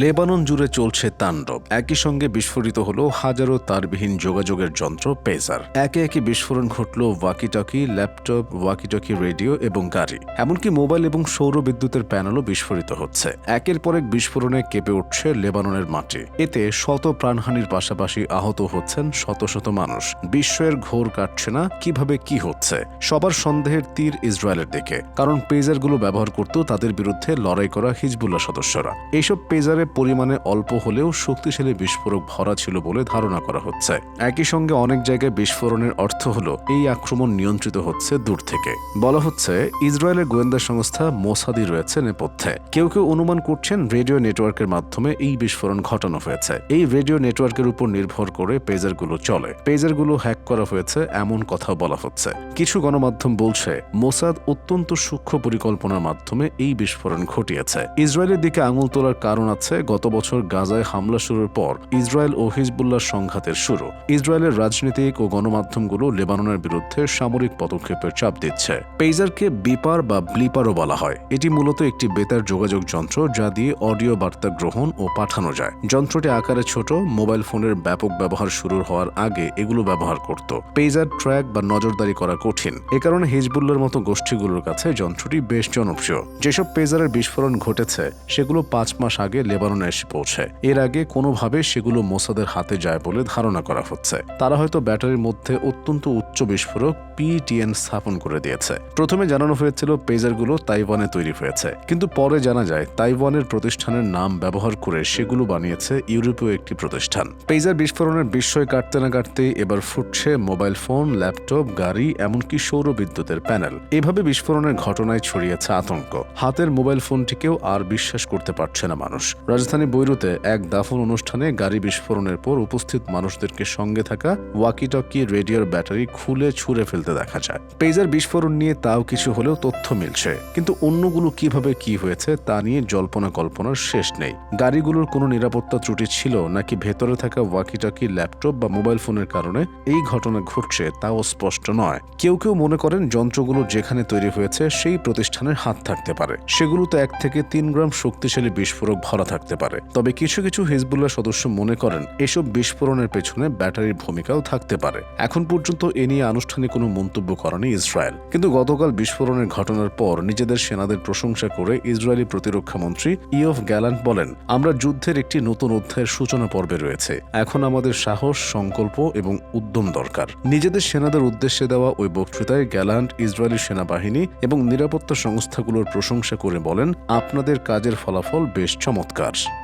Lebanon জুড়ে চলছে তাণ্ডব। একই সঙ্গে বিস্ফোরিত হল হাজারো তারবিহীন যোগাযোগের যন্ত্র, পেজার। একে একে বিস্ফোরণ ঘটল ওয়াকিটকি ল্যাপটপ, ওয়াকিটকি রেডিও এবং গাড়ি। এমনকি মোবাইল এবং সৌর বিদ্যুতের প্যানেলও বিস্ফোরিত হচ্ছে। একের পর এক বিস্ফোরণে কেঁপে উঠছে লেবাননের মাটি। এতে শত প্রাণহানির পাশাপাশি আহত হচ্ছেন শত শত মানুষ। বিশ্বের ঘোর কাটছে না, কীভাবে কি হচ্ছে? সবার সন্দেহের তীর ইসরায়েলের দিকে। কারণ পেজারগুলো ব্যবহার করত তাদের বিরুদ্ধে লড়াই করা হিজবুল্লাহ সদস্যরা। এইসব পেজারে পরিমাণে অল্প হলেও শক্তিশালী বিস্ফোরক ভরা ছিল বলে ধারণা করা হচ্ছে। একই সঙ্গে অনেক জায়গায় বিস্ফোরণের অর্থ হল, এই আক্রমণ নিয়ন্ত্রিত হচ্ছে দূর থেকে। বলা হচ্ছে, ইসরায়েলের গোয়েন্দা সংস্থা মোসাদি রয়েছে নেপথ্যে। কেউ কেউ অনুমান করছেন, রেডিও নেটওয়ার্কের মাধ্যমে এই বিস্ফোরণ ঘটানো হয়েছে। এই রেডিও নেটওয়ার্কের উপর নির্ভর করে পেজারগুলো চলে। পেজারগুলো হ্যাক করা হয়েছে, এমন কথা বলা হচ্ছে। কিছু গণমাধ্যম বলছে, মোসাদ অত্যন্ত সূক্ষ্ম পরিকল্পনার মাধ্যমে এই বিস্ফোরণ ঘটিয়েছে। ইসরায়েলের দিকে আঙুল তোলার কারণ আছে গত বছর গাজায় হামলা শুরুর পর ইসরায়েল ও হিজবুল্লাহ সংঘাতের শুরু। ইসরায়েলের রাজনীতিক ও গণমাধ্যমগুলো লেবাননের বিরুদ্ধে সামরিক পদক্ষেপের চাপ দিচ্ছে। পেজারকে বিপার বা ব্লিপারও বলা হয়। এটি মূলত একটি বেতার যোগাযোগ যন্ত্র যা দিয়ে অডিও বার্তা গ্রহণ ও পাঠানো যায়। যন্ত্রটি আকারে ছোট, মোবাইল ফোনের ব্যাপক ব্যবহার শুরু হওয়ার আগে এগুলো ব্যবহার করত। পেইজার ট্র্যাক বা নজরদারি করা কঠিন। এ কারণে হিজবুল্লার মতো গোষ্ঠীগুলোর কাছে যন্ত্রটি বেশ জনপ্রিয়। যেসব পেজারের বিস্ফোরণ ঘটেছে, সেগুলো পাঁচ মাস আগে লেবাননে এসে পৌঁছে। এর আগে কোনোভাবে সেগুলো মোসাদের হাতে যায় বলে ধারণা করা হচ্ছে। তারা হয়তো ব্যাটারির মধ্যে অত্যন্ত উচ্চ বিস্ফোরক পিটিএন স্থাপন করে দিয়েছে। প্রথমে জানানো হয়েছিল পেজারগুলো তাইওয়ানে তৈরি হয়েছে। কিন্তু পরে জানা যায়, তাইওয়ানের প্রতিষ্ঠানের নাম ব্যবহার করে সেগুলো বানিয়েছে ইউরোপীয় একটি প্রতিষ্ঠান। পেজার বিস্ফোরণের বিস্ময় কাটতে না কাটতে এবার ফুটছে মোবাইল ফোন, ল্যাপটপ, গাড়ি, এমনকি সৌর বিদ্যুতের প্যানেল। এভাবে বিস্ফোরণের ঘটনায় ছড়িয়েছে আতঙ্ক। হাতের মোবাইল ফোনটিকেও আর বিশ্বাস করতে পারছে না মানুষ। রাজধানী বৈরুতে এক দাফন অনুষ্ঠানে গাড়ি বিস্ফোরণের পর উপস্থিত মানুষদেরকে সঙ্গে থাকা ওয়াকিটকি রেডিওর ব্যাটারি খুলে ছুঁড়ে ফেলতে দেখা যায়। পেজার বিস্ফোরণ নিয়ে তাও কিছু হলেও তথ্য মিলছে। কিন্তু অন্যগুলো কীভাবে কি হয়েছে তা নিয়ে জল্পনা কল্পনার শেষ নেই। গাড়িগুলোর কোনো নিরাপত্তা ত্রুটি ছিল নাকি ভেতরে থাকা ওয়াকিটকি ল্যাপটপ বা মোবাইল ফোনের কারণে এই ঘটনা ঘটছে তাও স্পষ্ট নয়। কেউ কেউ মনে করেন যন্ত্রগুলো যেখানে তৈরি হয়েছে সেই প্রতিষ্ঠানের হাত থাকতে পারে। সেগুলোতে এক থেকে তিন গ্রাম শক্তিশালী বিস্ফোরক ভরা থাকতে পারে। তবে কিছু কিছু হিজবুল্লাহ সদস্য মনে করেন এসব বিস্ফোরণের পেছনে ব্যাটারির ভূমিকাও থাকতে পারে। এখন পর্যন্ত এ নিয়ে আনুষ্ঠানিক কোনো মন্তব্য করেনি ইসরায়েল। কিন্তু গতকাল বিস্ফোরণের ঘটনার পর নিজেদের সেনাদের প্রশংসা করে ইসরায়েলি প্রতিরক্ষা মন্ত্রী ইয়ফ গ্যালান্ট বলেন, আমরা যুদ্ধের একটি নতুন অধ্যায়ের সূচনা পর্বে রয়েছে। এখন আমাদের সাহস, সংকল্প এবং উদ্যম দরকার। নিজেদের সেনাদের উদ্দেশ্যে দেওয়া ওই বক্তৃতায় গ্যালান্ট ইসরায়েলি সেনাবাহিনী এবং নিরাপত্তা সংস্থাগুলোর প্রশংসা করে বলেন, আপনাদের কাজের ফলাফল বেশ চমৎকার। Koszarz.